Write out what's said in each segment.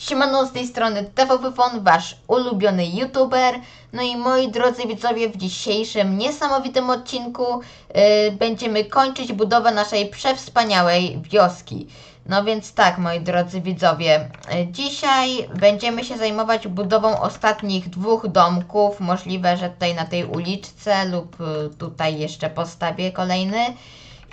Siemano, z tej strony TVPfon, wasz ulubiony youtuber. No i moi drodzy widzowie, w dzisiejszym niesamowitym odcinku yy, będziemy kończyć budowę naszej przewspaniałej wioski. No więc tak, moi drodzy widzowie, yy, dzisiaj będziemy się zajmować budową ostatnich dwóch domków. Możliwe, że tutaj na tej uliczce lub yy, tutaj jeszcze postawię kolejny.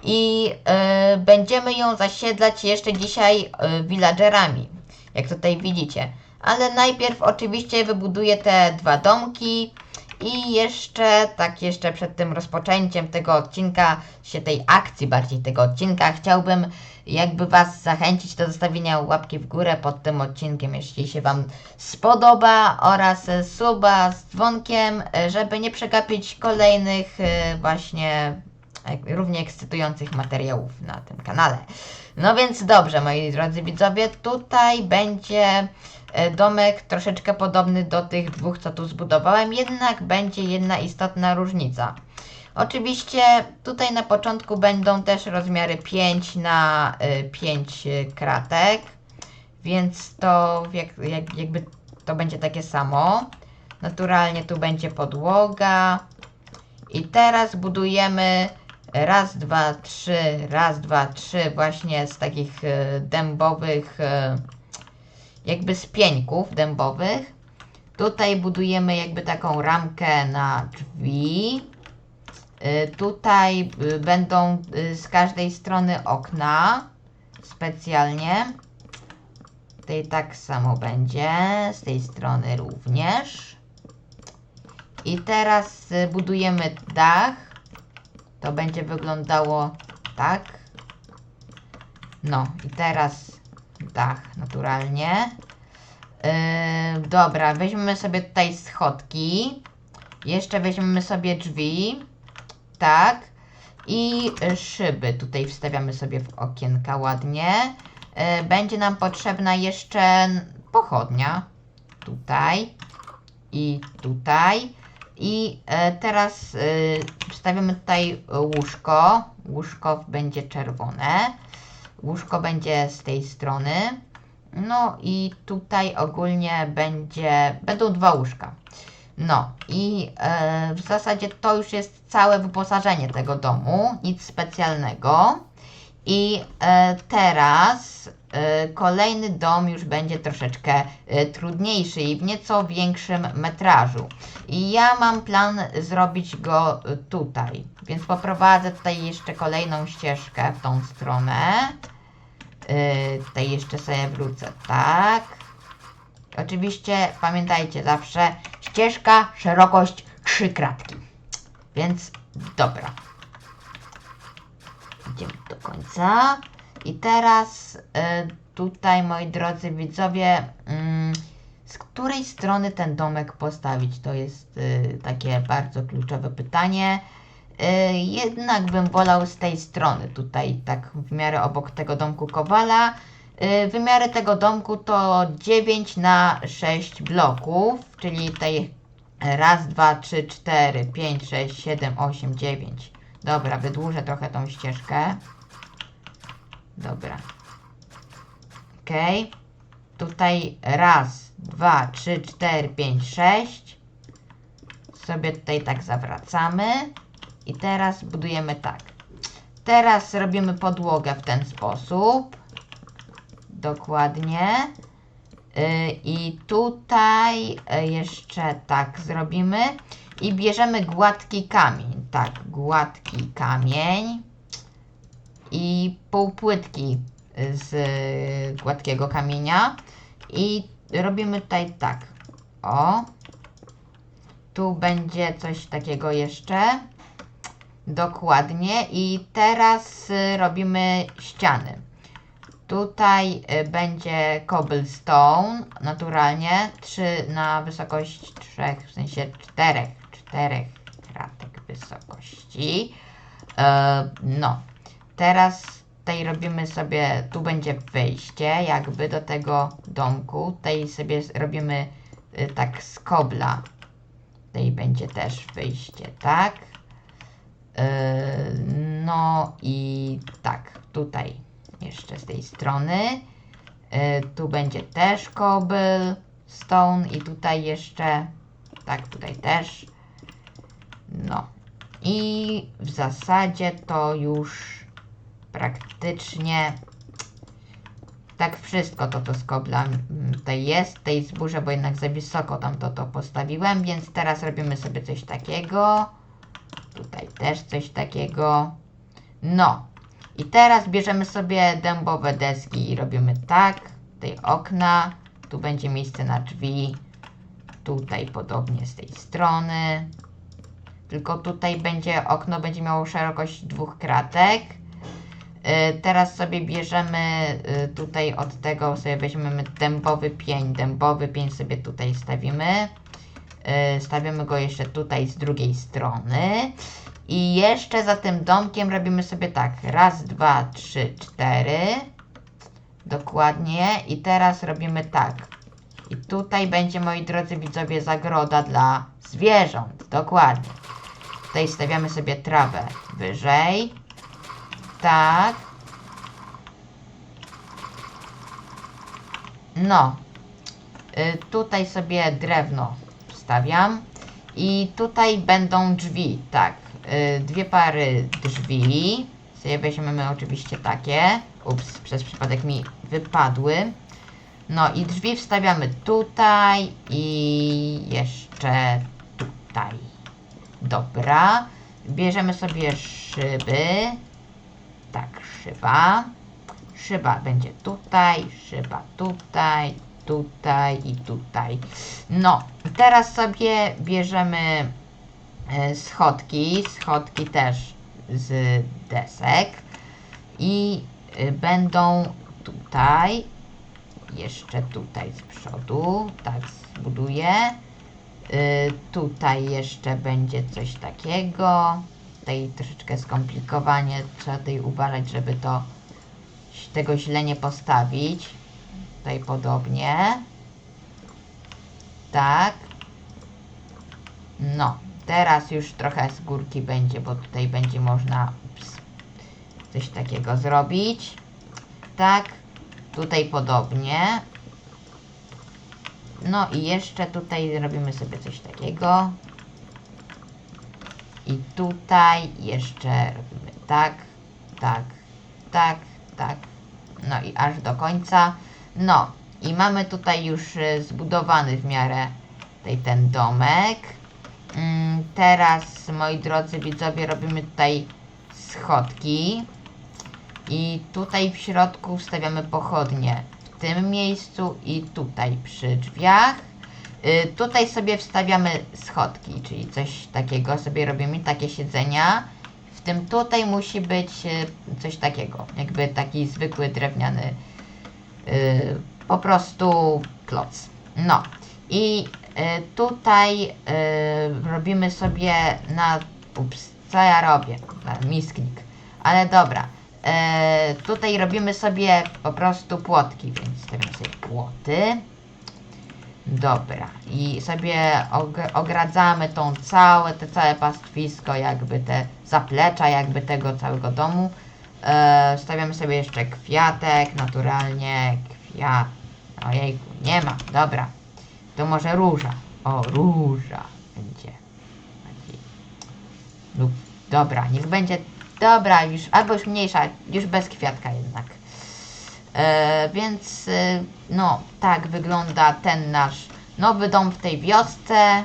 I yy, będziemy ją zasiedlać jeszcze dzisiaj yy, villagerami jak tutaj widzicie. Ale najpierw oczywiście wybuduję te dwa domki i jeszcze, tak jeszcze przed tym rozpoczęciem tego odcinka, się tej akcji bardziej tego odcinka, chciałbym jakby Was zachęcić do zostawienia łapki w górę pod tym odcinkiem, jeśli się Wam spodoba oraz suba z dzwonkiem, żeby nie przegapić kolejnych e, właśnie równie ekscytujących materiałów na tym kanale. No więc dobrze, moi drodzy widzowie, tutaj będzie e, domek troszeczkę podobny do tych dwóch, co tu zbudowałem, jednak będzie jedna istotna różnica. Oczywiście tutaj na początku będą też rozmiary 5 na y, 5 kratek, więc to jak, jak, jakby to będzie takie samo. Naturalnie tu będzie podłoga. I teraz budujemy raz, dwa, trzy, raz, dwa, trzy właśnie z takich e, dębowych, e, jakby z pieńków dębowych. Tutaj budujemy jakby taką ramkę na drzwi. E, Tutaj będą z każdej strony okna specjalnie. Tutaj tak samo będzie, z tej strony również. I teraz budujemy dach. To będzie wyglądało tak. No i teraz dach naturalnie. Yy, dobra, weźmiemy sobie tutaj schodki. Jeszcze weźmiemy sobie drzwi. Tak. I szyby tutaj wstawiamy sobie w okienka ładnie. Yy, będzie nam potrzebna jeszcze pochodnia. Tutaj. I tutaj. I e, teraz e, wstawimy tutaj łóżko. Łóżko będzie czerwone. Łóżko będzie z tej strony. No i tutaj ogólnie będzie, będą dwa łóżka. No i e, w zasadzie to już jest całe wyposażenie tego domu. Nic specjalnego. I teraz kolejny dom już będzie troszeczkę e, trudniejszy i w nieco większym metrażu. I ja mam plan zrobić go e, tutaj, więc poprowadzę tutaj jeszcze kolejną ścieżkę w tą stronę. E, tutaj jeszcze sobie wrócę, tak. Oczywiście pamiętajcie zawsze ścieżka, szerokość, trzy kratki. Więc dobra. Idziemy do końca. I teraz y, tutaj, moi drodzy widzowie, mm, z której strony ten domek postawić? To jest y, takie bardzo kluczowe pytanie. Y, jednak bym wolał z tej strony, tutaj tak w miarę obok tego domku Kowala. Wymiary tego domku to 9 na 6 bloków, czyli tutaj raz, dwa, trzy, cztery, pięć, sześć, siedem, osiem, dziewięć. Dobra, wydłużę trochę tą ścieżkę. Dobra. Okej. Tutaj raz, dwa, trzy, cztery, pięć, sześć. Sobie tutaj tak zawracamy. I teraz budujemy tak. Teraz robimy podłogę w ten sposób. Dokładnie. Y, I tutaj y, jeszcze tak zrobimy. I bierzemy gładki kamień. Tak, gładki kamień. I pół płytki z gładkiego kamienia. I robimy tutaj tak. O. Tu będzie coś takiego jeszcze. Dokładnie. I teraz y, robimy ściany. Tutaj y, będzie cobblestone, naturalnie, 3 na wysokość 3, w sensie 4, 4 kratek wysokości. E, no, teraz tutaj robimy sobie, tu będzie wejście jakby do tego domku, tutaj sobie robimy y, tak z kobla. Tutaj będzie też wyjście, tak? E, no i tak, tutaj jeszcze z tej strony. E, tu będzie też cobble, stone i tutaj jeszcze, tak, tutaj też. No. I w zasadzie to już praktycznie tak wszystko to to z kobla mm, tutaj jest, tej zburzę, bo jednak za wysoko tam to to postawiłem, więc teraz robimy sobie coś takiego. Tutaj też coś takiego. No. I teraz bierzemy sobie dębowe deski i robimy tak. Tutaj okna. Tu będzie miejsce na drzwi. Tutaj podobnie z tej strony. Tylko tutaj będzie okno będzie miało szerokość dwóch kratek. Y, Teraz sobie bierzemy y, tutaj od tego sobie weźmiemy dębowy pień. Dębowy pień sobie tutaj stawimy. Y, Stawiamy go jeszcze tutaj z drugiej strony. I jeszcze za tym domkiem robimy sobie tak. Raz, dwa, trzy, cztery. Dokładnie. I teraz robimy tak. I tutaj będzie, moi drodzy widzowie, zagroda dla zwierząt. Dokładnie. Tutaj stawiamy sobie trawę wyżej. Tak. No. Y, tutaj sobie drewno wstawiam. I tutaj będą drzwi, tak. Y, dwie pary drzwi. Sobie weźmiemy oczywiście takie. Ups, przez przypadek mi wypadły. No i drzwi wstawiamy tutaj i jeszcze tutaj. Dobra. Bierzemy sobie szyby. Tak, szyba. Szyba będzie tutaj, szyba tutaj, tutaj i tutaj. No, teraz sobie bierzemy e, schodki, schodki też z desek i e, będą tutaj, jeszcze tutaj z przodu, tak zbuduję. Y, tutaj jeszcze będzie coś takiego. Tutaj troszeczkę skomplikowanie. Trzeba tutaj uważać, żeby to tego źle nie postawić. Tutaj podobnie. Tak. No, teraz już trochę z górki będzie, bo tutaj będzie można ups, coś takiego zrobić. Tak. Tutaj podobnie. No i jeszcze tutaj robimy sobie coś takiego. I tutaj jeszcze robimy tak, tak, tak, tak. No i aż do końca. No i mamy tutaj już y, zbudowany w miarę tutaj ten domek. Mm, teraz, moi drodzy widzowie, robimy tutaj schodki. I tutaj w środku wstawiamy pochodnie. W tym miejscu i tutaj przy drzwiach. Y, tutaj sobie wstawiamy schodki, czyli coś takiego sobie robimy, takie siedzenia. W tym tutaj musi być y, coś takiego, jakby taki zwykły drewniany y, po prostu kloc. No i tutaj robimy sobie na... Ups, co ja robię? Misknik. Ale dobra. Tutaj robimy sobie po prostu płotki, więc stawiam sobie płoty. Dobra, i sobie og- ogradzamy tą całe, te całe pastwisko, jakby te zaplecza, jakby tego całego domu. E, stawiamy sobie jeszcze kwiatek, naturalnie, kwiat. Ojejku, nie ma, dobra. To może róża. O, róża będzie. Lub, dobra, niech będzie Dobra, już, albo już mniejsza, już bez kwiatka jednak. E, więc, e, no, tak wygląda ten nasz nowy dom w tej wiosce.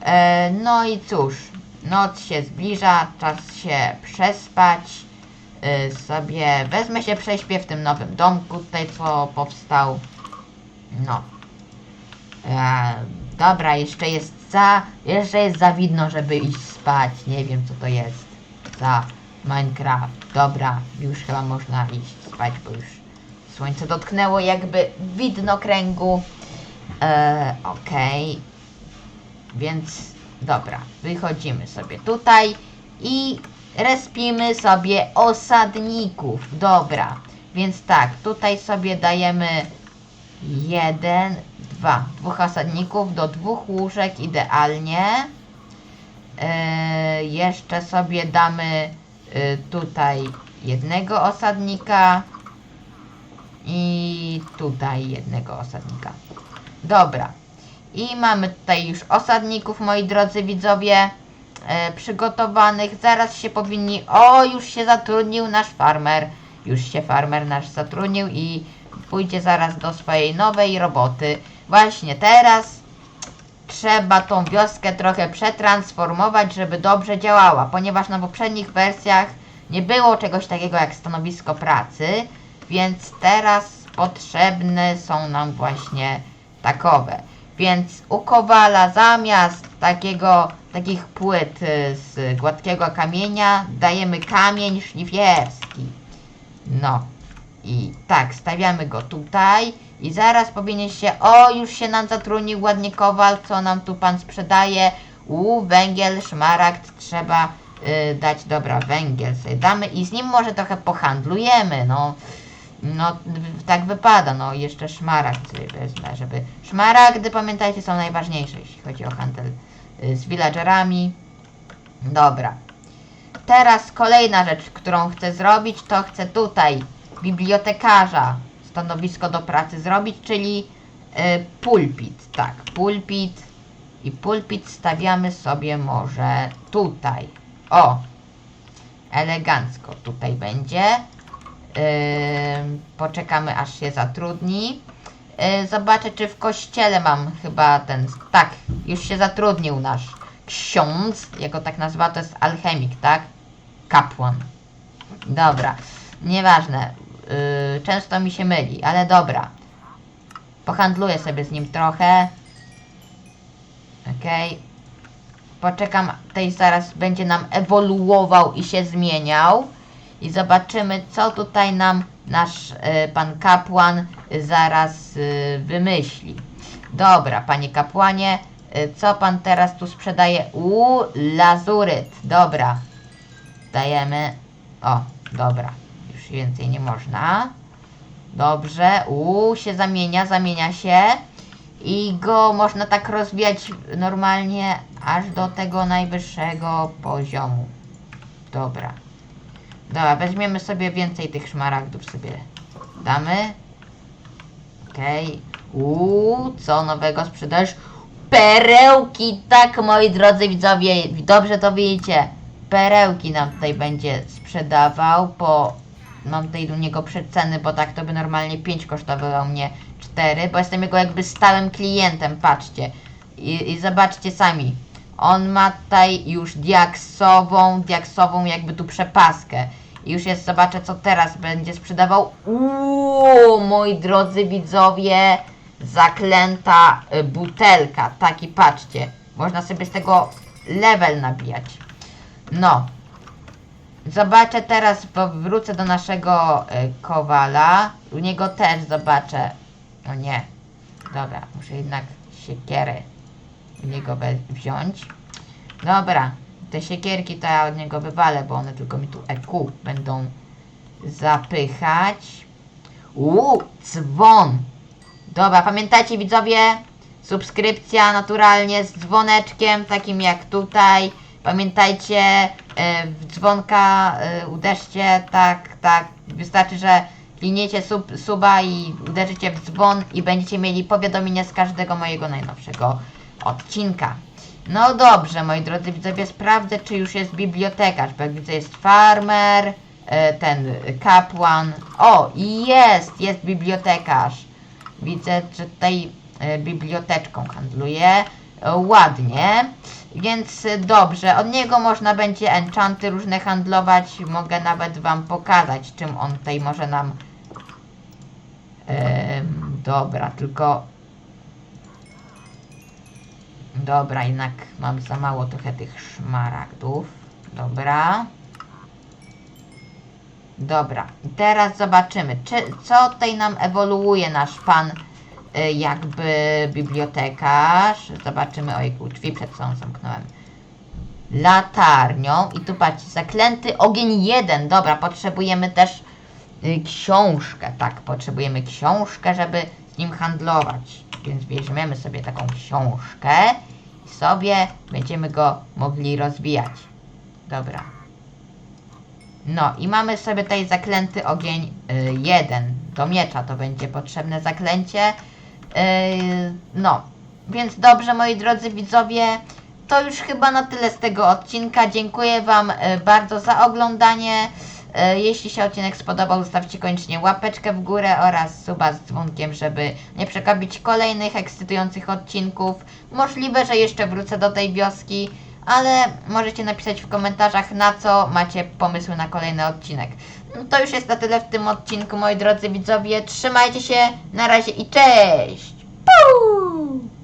E, no i cóż, noc się zbliża, czas się przespać. E, sobie wezmę się prześpię w tym nowym domku tutaj, co powstał. No. E, dobra, jeszcze jest za, jeszcze jest za widno, żeby iść spać. Nie wiem, co to jest za Minecraft. Dobra, już chyba można iść spać, bo już słońce dotknęło jakby widno kręgu. E, Okej. Więc dobra, wychodzimy sobie tutaj i respimy sobie osadników. Dobra, więc tak, tutaj sobie dajemy jeden, dwa, dwóch osadników do dwóch łóżek idealnie. E, jeszcze sobie damy tutaj jednego osadnika I tutaj jednego osadnika. Dobra. I mamy tutaj już osadników, moi drodzy widzowie, e, przygotowanych. Zaraz się powinni... O, już się zatrudnił nasz farmer. Już się farmer nasz zatrudnił i pójdzie zaraz do swojej nowej roboty. Właśnie teraz trzeba tą wioskę trochę przetransformować, żeby dobrze działała, ponieważ na poprzednich wersjach nie było czegoś takiego jak stanowisko pracy, więc teraz potrzebne są nam właśnie takowe. Więc u Kowala zamiast takiego, takich płyt y, z gładkiego kamienia dajemy kamień szlifierski. No i tak, stawiamy go tutaj i zaraz powinien się, o już się nam zatrudnił ładnie Kowal, co nam tu pan sprzedaje. U, węgiel, szmaragd trzeba y, dać, dobra, węgiel sobie damy i z nim może trochę pohandlujemy, no. No, tak wypada, no jeszcze szmaragd sobie wezmę, żeby... Szmaragdy, pamiętajcie, są najważniejsze, jeśli chodzi o handel y, z villagerami. Dobra. Teraz kolejna rzecz, którą chcę zrobić, to chcę tutaj bibliotekarza stanowisko do pracy zrobić, czyli y, pulpit. Tak, pulpit. I pulpit stawiamy sobie może tutaj. O! Elegancko tutaj będzie. Ym, poczekamy aż się zatrudni. Yy, zobaczę czy w kościele mam chyba ten. Tak, już się zatrudnił nasz ksiądz. Jego tak nazywa to jest alchemik, tak? Kapłan. Dobra, nieważne. Często mi się myli, ale dobra. Pohandluję sobie z nim trochę. Okej. Poczekam, tej zaraz będzie nam ewoluował i się zmieniał. I zobaczymy, co tutaj nam nasz e, pan kapłan e, zaraz e, wymyśli. Dobra, panie kapłanie, e, co pan teraz tu sprzedaje? U, lazuryt. Dobra. Dajemy. O, dobra. Już więcej nie można. Dobrze. U, się zamienia, zamienia się. I go można tak rozwijać normalnie aż do tego najwyższego poziomu. Dobra. Dobra, weźmiemy sobie więcej tych szmaragdów sobie damy. Okej. Uuu, co nowego sprzedajesz? Perełki, tak moi drodzy widzowie, dobrze to widzicie. Perełki nam tutaj będzie sprzedawał po... Mam tutaj do niego przeceny, bo tak to by normalnie 5 kosztowało mnie 4, bo jestem jego jakby stałym klientem, patrzcie. I, i zobaczcie sami. On ma tutaj już diaksową, diaksową jakby tu przepaskę. I już jest, zobaczę co teraz będzie sprzedawał. Uuu, moi drodzy widzowie, zaklęta y, butelka. Taki, patrzcie. Można sobie z tego level nabijać. No. Zobaczę teraz, bo wrócę do naszego y, kowala. U niego też zobaczę. O nie. Dobra, muszę jednak siekierę u niego wziąć. Dobra, te siekierki to ja od niego wywalę, bo one tylko mi tu EQ będą zapychać. Uuu, dzwon. Dobra, pamiętajcie widzowie, subskrypcja naturalnie z dzwoneczkiem, takim jak tutaj. Pamiętajcie, w dzwonka e, uderzcie, tak, tak. Wystarczy, że kliniecie sub, suba i uderzycie w dzwon i będziecie mieli powiadomienia z każdego mojego najnowszego odcinka. No dobrze, moi drodzy widzowie, sprawdzę, czy już jest bibliotekarz, bo jak widzę jest farmer, e, ten kapłan. O, jest, jest bibliotekarz. Widzę, że tutaj e, biblioteczką handluje. E, ładnie. Więc e, dobrze, od niego można będzie enchanty różne handlować. Mogę nawet wam pokazać, czym on tutaj może nam... Dobra, tylko... Dobra, jednak mam za mało trochę tych szmaragdów. Dobra. Dobra, teraz zobaczymy, czy, co tutaj nam ewoluuje nasz pan y, jakby bibliotekarz. Zobaczymy, ojku, drzwi przed sobą zamknąłem. Latarnią i tu patrzcie, zaklęty ogień jeden. Dobra, potrzebujemy też y, książkę. Tak, potrzebujemy książkę, żeby z nim handlować. Więc weźmiemy sobie taką książkę i sobie będziemy go mogli rozwijać. Dobra. No i mamy sobie tutaj zaklęty ogień y, jeden. do miecza to będzie potrzebne zaklęcie. Yy, no, więc dobrze moi drodzy widzowie, to już chyba na tyle z tego odcinka. Dziękuję Wam e, bardzo za oglądanie. E, Jeśli się odcinek spodobał, zostawcie koniecznie łapeczkę w górę oraz suba z dzwonkiem, żeby nie przegapić kolejnych ekscytujących odcinków. Możliwe, że jeszcze wrócę do tej wioski, ale możecie napisać w komentarzach, na co macie pomysły na kolejny odcinek. No to już jest na tyle w tym odcinku, moi drodzy widzowie. Trzymajcie się, na razie i cześć! Puu!